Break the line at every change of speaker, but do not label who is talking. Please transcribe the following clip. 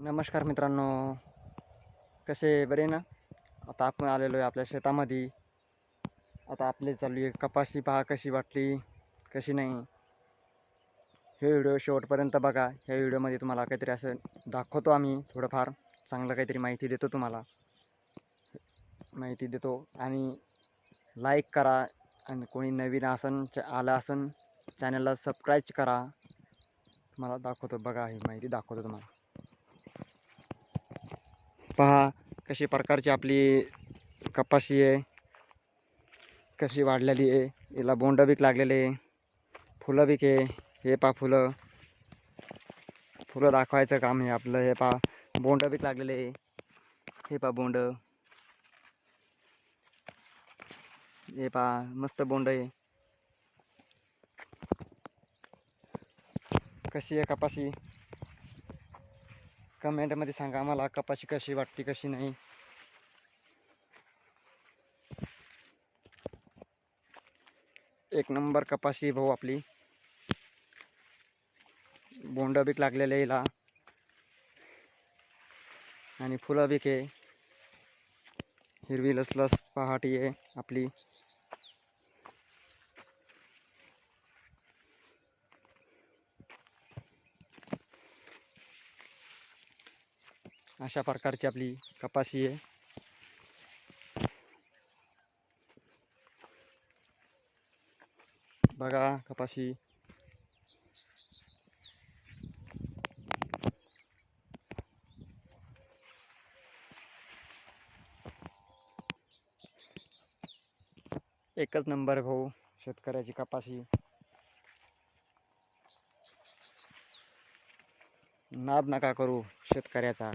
नमस्कार मित्रांनो. कसे बरे ना? आता आपण आलेलो आहे आपल्या शेतामध्ये. आता आपले चालू आहे. कपाशी पहा कशी वाटली कशी नाही. हे व्हिडिओ शेवटपर्यंत बघा. ह्या व्हिडिओमध्ये तुम्हाला काहीतरी असं दाखवतो आम्ही थोडंफार. चांगलं काहीतरी माहिती देतो तुम्हाला. माहिती देतो. आणि लाईक करा. आणि कोणी नवीन आसन च आलं असन चॅनलला सबस्क्राईब करा. तुम्हाला दाखवतो. बघा ही माहिती दाखवतो तुम्हाला. पहा कशी प्रकारची आपली कपाशी आहे. कशी वाढलेली आहे. याला बोंड बीक लागलेले आहे. फुलं बीक आहे. हे पहा फुलं. फुलं दाखवायचं काम आहे आपलं. हे पहा बोंड बीक लागलेले आहे. हे पहा बोंड. हे पहा मस्त बोंड आहे. कशी आहे कपाशी? कमेंटमध्ये सांगा आम्हाला कपाशी कशी वाटते कशी नाही. एक नंबर कपाशी भाऊ आपली. बोंड बीक लागलेलं हिला. आणि फुलं बीक आहे. हिरवी लसलस पहाटी आहे आपली. अशा प्रकारची आपली कपाशी आहे. बघा कपाशी. एकच नंबर भाऊ शेतकऱ्याची कपाशी. नाद नका करू शेतकऱ्याचा.